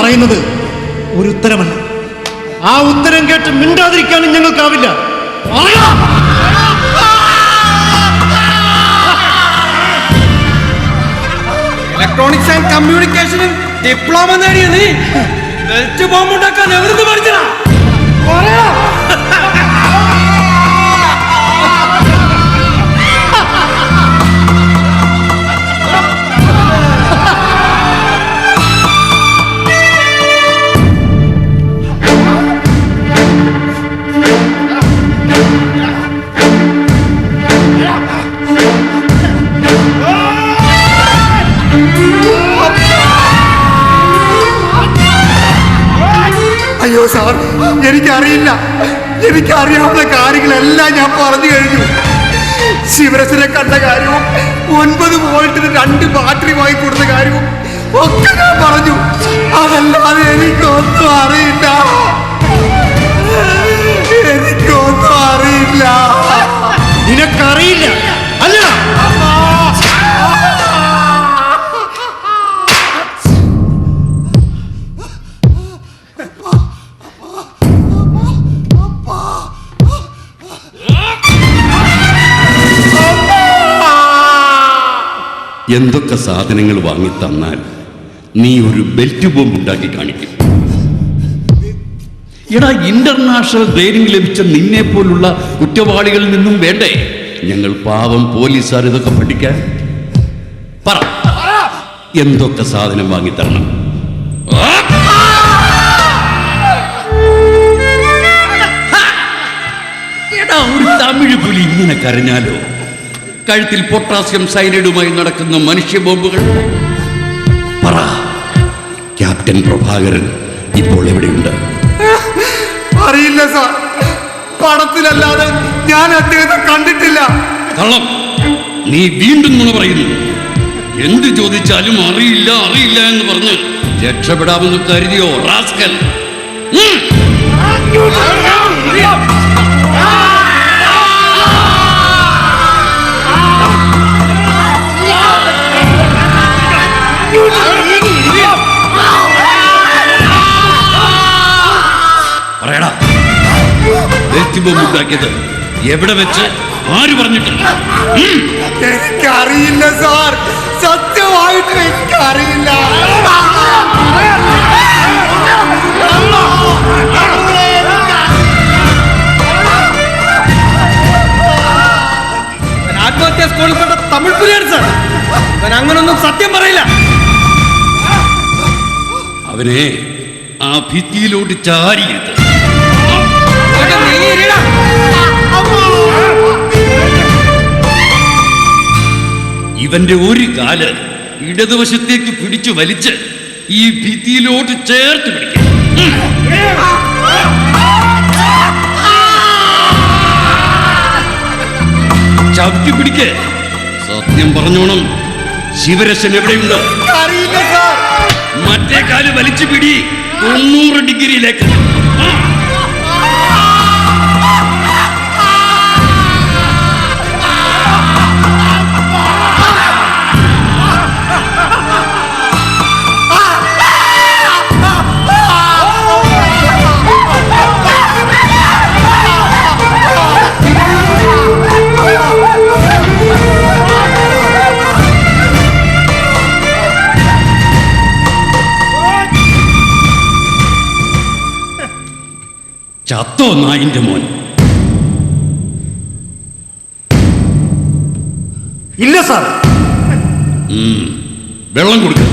പറയുന്നത് ഒരു ഉത്തരമല്ല. ആ ഉത്തരം കേട്ട് മിണ്ടാതിരിക്കാനും ഞങ്ങൾക്കാവില്ല. ഇലക്ട്രോണിക്സ് ആൻഡ് കമ്മ്യൂണിക്കേഷനിൽ ഡിപ്ലോമ നേടിയ നീ. ബെൽറ്റ് ബോംബ് ഉണ്ടാക്കാൻ എവിടുന്ന് പഠിച്ചടാ അയ്യോ സാർ എനിക്കറിയില്ല. എനിക്കറിയാവുന്ന കാര്യങ്ങളെല്ലാം ഞാൻ പറഞ്ഞു കഴിഞ്ഞു. ശിവരസിനെ കണ്ട കാര്യവും ഒൻപത് വോൾട്ടിന് രണ്ട് ബാറ്ററി വാങ്ങി കൊടുത്ത കാര്യവും ഒക്കെ ഞാൻ പറഞ്ഞു. അതല്ലാതെ എനിക്കൊന്നും അറിയില്ല. എനിക്കൊന്നും അറിയില്ല. എന്തൊക്കെ സാധനങ്ങൾ വാങ്ങി തന്നാൽ നീ ഒരു ബെൽറ്റ് ബോംബ് ഉണ്ടാക്കി കാണിക്കും. എടാ ഇന്റർനാഷണൽ ട്രെയിനിങ് ലഭിച്ച നിന്നെ പോലുള്ള കുറ്റവാളികളിൽ നിന്നും വേണ്ടേ? ഞങ്ങൾ പാവം പോലീസുകാർ ഇതൊക്കെ പഠിക്കാൻ. പറ. എന്തൊക്കെ സാധനം വാങ്ങി തരണം എടാ ഒരു തമിഴ് പുലി ഇങ്ങനെ കരഞ്ഞാലോ? കഴുത്തിൽ പൊട്ടാസ്യം സൈനൈഡുമായി നടക്കുന്ന മനുഷ്യ ബോംബുകൾ പറ ക്യാപ്റ്റൻ പ്രഭാകരൻ ഇപ്പോൾ എവിടെയുണ്ട് അറിയില്ല സാർ പടത്തിലല്ലാതെ ഞാൻ അദ്ദേഹത്തെ കണ്ടിട്ടില്ല കള്ളം നീ വീണ്ടും നുണ പറയുന്നു എന്ത് ചോദിച്ചാലും അറിയില്ല അറിയില്ല എന്ന് പറഞ്ഞ് രക്ഷപ്പെടാമെന്ന് കരുതിയോ റാസ്കൽ ബെൽറ്റ് ബോംബ് ഉണ്ടാക്കിയത്? എവിടെ വെച്ച്? ആര് പറഞ്ഞിട്ടുണ്ട് ഉം. എനിക്കറിയില്ല സാർ. സത്യമായിട്ട് എനിക്കറിയില്ല. ആത്മഹത്യ സ്കൂളിൽ കണ്ട തമിഴ് പുലിയാണ് സാർ. അവൻ അങ്ങനൊന്നും സത്യം പറയില്ല. അവനെ ആ ഭിത്തിയിലോട്ട് ചാരിയിട്ട് ഇവന്റെ ഒരു കാൽ ഇടതുവശത്തേക്ക് പിടിച്ചു വലിച്ച് ഈ ഭിത്തിയിലോട്ട് ചേർത്ത് പിടിക്കും. ചവിട്ടി പിടിക്ക്. സത്യം പറഞ്ഞോണം ശിവരശൻ എവിടെയുണ്ട്? മറ്റേ കാൽ വലിച്ചു പിടി തൊണ്ണൂറ് ഡിഗ്രിയിലേക്ക്. ആ. ചത്തോ നായിന്റെ മോൻ ഇല്ല സാർ വെള്ളം കൊടുക്കുക